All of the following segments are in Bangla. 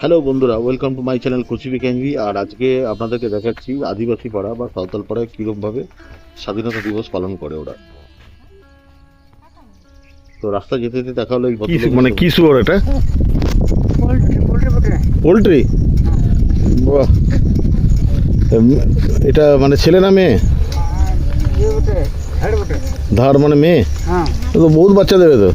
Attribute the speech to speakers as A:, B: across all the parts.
A: হ্যালো বন্ধুরা ওয়েলকাম টু মাই চ্যানেল কচিবি ক্যানভি আর আজকে আপনাদেরকে দেখাচ্ছি আদিবাসী পাড়া বা সাঁওতাল পাড়ায় কীরকমভাবে স্বাধীনতা দিবস পালন করে ওরা। তো রাস্তা যেতে যেতে দেখা হলো
B: মানে কি শুয়োর এটা? পোলট্রি বাহ। এটা মানে ছেলে না মেয়ে? ধার মানে মেয়ে?
C: হ্যাঁ।
B: তো বহুত বাচ্চা দেবে তো।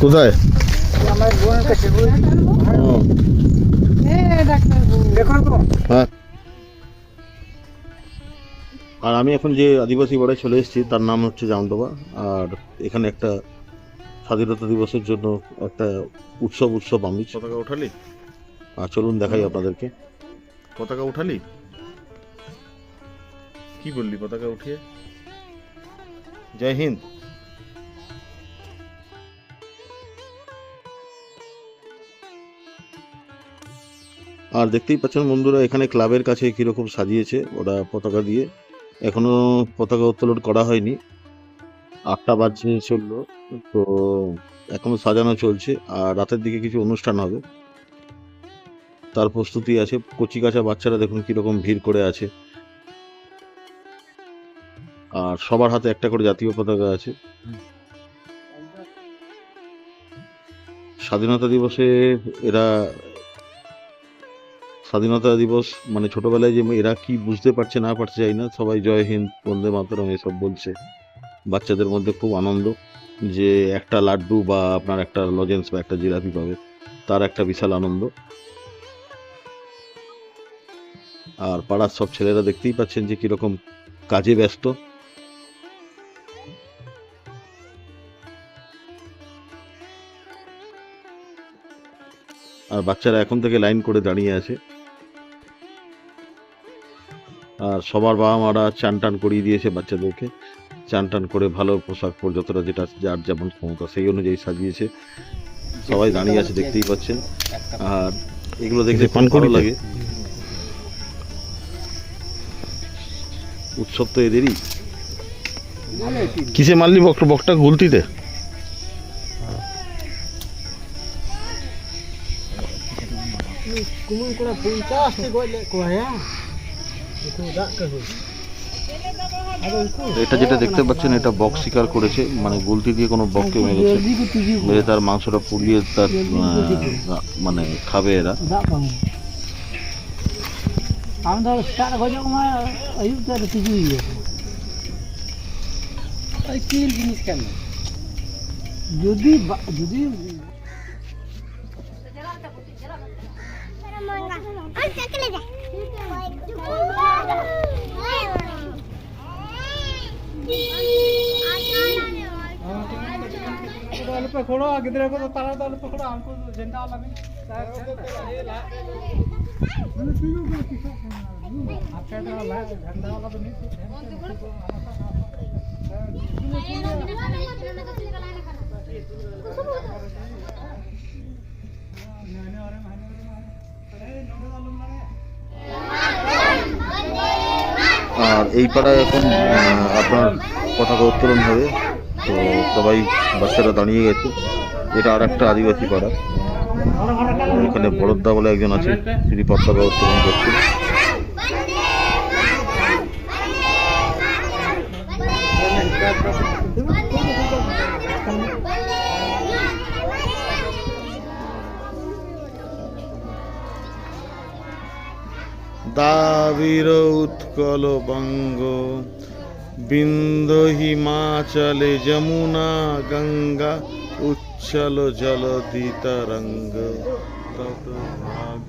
B: কোথায়?
C: আমার বোনের কাছে
B: হ্যাঁ।
A: আর আমি এখন যে আদিবাসী পাড়ায় চলে এসেছি তার নাম হচ্ছে জামদবা। আর এখানে একটা স্বাধীনতা দিবসের জন্য একটা উৎসব উৎসব আমি।
B: পতাকা উঠালি?
A: আর চলুন দেখাই আপনাদেরকে।
B: পতাকা উঠালি? কি বললি পতাকা উঠিয়ে? জয় হিন্দ।
A: আর দেখতেই পাচ্ছেন বন্ধুরা, এখানে ক্লাবের কাছে কীরকম সাজিয়েছে ওরা পতাকা দিয়ে। এখনও পতাকা উত্তোলন করা হয়নি। আটটা বাজে চলল, তো এখনও সাজানো চলছে। আর রাতের দিকে কিছু অনুষ্ঠান হবে। তার প্রস্তুতি আছে, কচি কাঁচা বাচ্চারা দেখুন কীরকম ভিড় করে আছে। আর সবার হাতে একটা করে জাতীয় পতাকা আছে। স্বাধীনতা দিবসে এরা, স্বাধীনতা দিবস মানে ছোটবেলায় যে এরা কি বুঝতে পারছে না পারছে যাই না, সবাই জয় হিন্দ, বন্দে মাতরম এসব বলছে। বাচ্চাদের মধ্যে খুব আনন্দ যে একটা লাড্ডু বা আপনার একটা লজেন্স বা একটা জিলাপি পাবে, তার একটা বিশাল আনন্দ। আর পাড়ার সব ছেলেরা দেখতেই পাচ্ছেন যে কীরকম কাজে ব্যস্ত। আর বাচ্চারা এখন থেকে লাইন করে দাঁড়িয়ে আছে। আর সবার বাবা মারা চান টান করিয়ে দিয়েছে বাচ্চাদেরকে। চান টান করে ভালো পোশাক পর যতটা যেটা যার যেমন ক্ষমতা সেই অনুযায়ী সাজিয়েছে। সবাই দাঁড়িয়ে আছে দেখতেই পাচ্ছেন। আর এগুলো দেখতে
B: পান
A: ভালো লাগে। উৎসব তো এদেরই।
B: কিসে মারলি বকটা বকটা গুলতিতে?
C: কুমুন করে কয়া?
A: এটা যেটা দেখতে পাচ্ছেন এটা বক শিকার করেছে মানে গুলতি দিয়ে কোনো বককে মেরেছে। মেরে তার মাংসটা পুড়িয়ে তার মানে খাবে এরা।
C: আমি তো अल्प खोड़ो गिदरे को तो तारा तो अल्प खोड़ो हमको झंडा वाला भी मैंने पीओ को किसा आपका तो ला झंडा वाला तो नहीं
A: আর এই পাড়ায় এখন আপনার পতাকা উত্তোলন হবে। তো সবাই বাচ্চারা দাঁড়িয়ে গেছে। এটা আর একটা আদিবাসী পাড়া। এখানে বরদ্দা বলে একজন আছে, তিনি পতাকা উত্তোলন করছেন। দাবির উৎকল বঙ্গ বিন্দ হিমাচলে যমুনা গঙ্গা উচ্ছল জলদি তরঙ্গ তত ভাগ্য